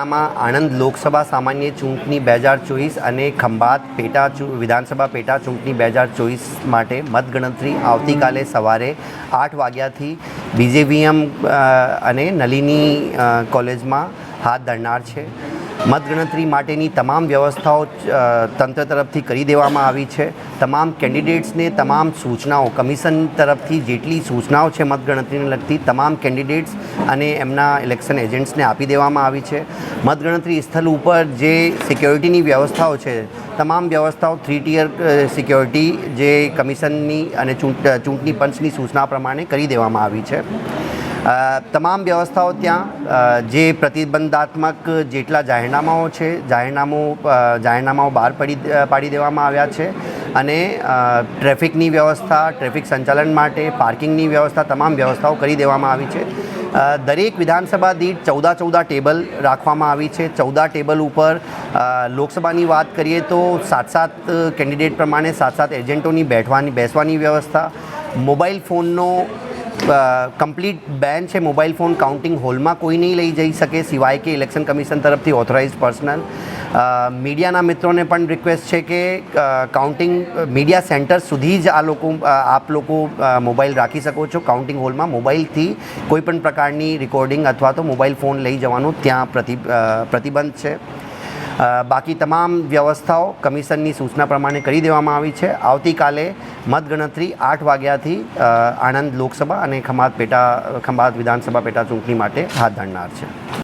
આમાં આણંદ લોકસભા સામાન્ય ચૂંટણી બે હજાર ચોવીસ અને ખંભાત પેટા વિધાનસભા પેટા ચૂંટણી બે હજાર ચોવીસ માટે મતગણતરી આવતીકાલે સવારે આઠ વાગ્યાથી બીજેવીએમ અને નલિની કોલેજમાં હાથ ધરનાર છે. મતગણતરી માટેની તમામ વ્યવસ્થાઓ તંત્ર તરફથી કરી દેવામાં આવી છે. તમામ કેન્ડિડેટ્સને તમામ સૂચનાઓ, કમિશન તરફથી જેટલી સૂચનાઓ છે મતગણતરીને લગતી, તમામ કેન્ડિડેટ્સ અને એમના ઇલેક્શન એજન્ટ્સને આપી દેવામાં આવી છે. મતગણતરી સ્થળ ઉપર જે સિક્યોરિટીની વ્યવસ્થાઓ છે, તમામ વ્યવસ્થાઓ થ્રી ટીયર સિક્યોરિટી જે કમિશનની અને ચૂંટ, ચૂંટણી પંચની સૂચના પ્રમાણે કરી દેવામાં આવી છે. તમામ વ્યવસ્થાઓ ત્યાં જે પ્રતિબંધાત્મક જેટલા જાહેરનામાઓ છે, જાહેરનામું જાહેરનામાઓ બહાર પડી પાડી દેવામાં આવ્યા છે અને ટ્રાફિકની વ્યવસ્થા, ટ્રાફિક સંચાલન માટે પાર્કિંગની વ્યવસ્થા તમામ વ્યવસ્થાઓ કરી દેવામાં આવી છે. દરેક વિધાનસભા દીઠ ચૌદા ચૌદા ટેબલ રાખવામાં આવી છે. ચૌદા ટેબલ ઉપર લોકસભાની વાત કરીએ તો સાત સાત કેન્ડિડેટ પ્રમાણે સાત સાત એજન્ટોની બેઠવાની, બેસવાની વ્યવસ્થા, મોબાઈલ ફોનનો કમ્પ્લીટ બેન છે મોબાઈલ ફોન કાઉન્ટિંગ હોલમાં કોઈ નહીં લઈ જઈ શકે સિવાય કે ઇલેક્શન કમિશન તરફથી ઓથોરાઇઝ પર્સનલ મીડિયાના મિત્રોને પણ રિક્વેસ્ટ છે કે કાઉન્ટિંગ મીડિયા સેન્ટર સુધી જ આ લોકો આપ લોકો મોબાઈલ રાખી શકો છો. કાઉન્ટિંગ હોલમાં મોબાઈલથી કોઈ પણ પ્રકારની રેકોર્ડિંગ અથવા તો મોબાઈલ ફોન લઈ જવાનું ત્યાં પ્રતિ પ્રતિબંધ છે. બાકી તમામ વ્યવસ્થાઓ કમિશનની સૂચના પ્રમાણે કરી દેવામાં આવી છે. આવતીકાલે મતગણતરી આઠ વાગ્યાથી આણંદ લોકસભા અને ખંભાત પેટા, ખંભાત વિધાનસભા પેટા ચૂંટણી માટે હાથ ધરનાર છે.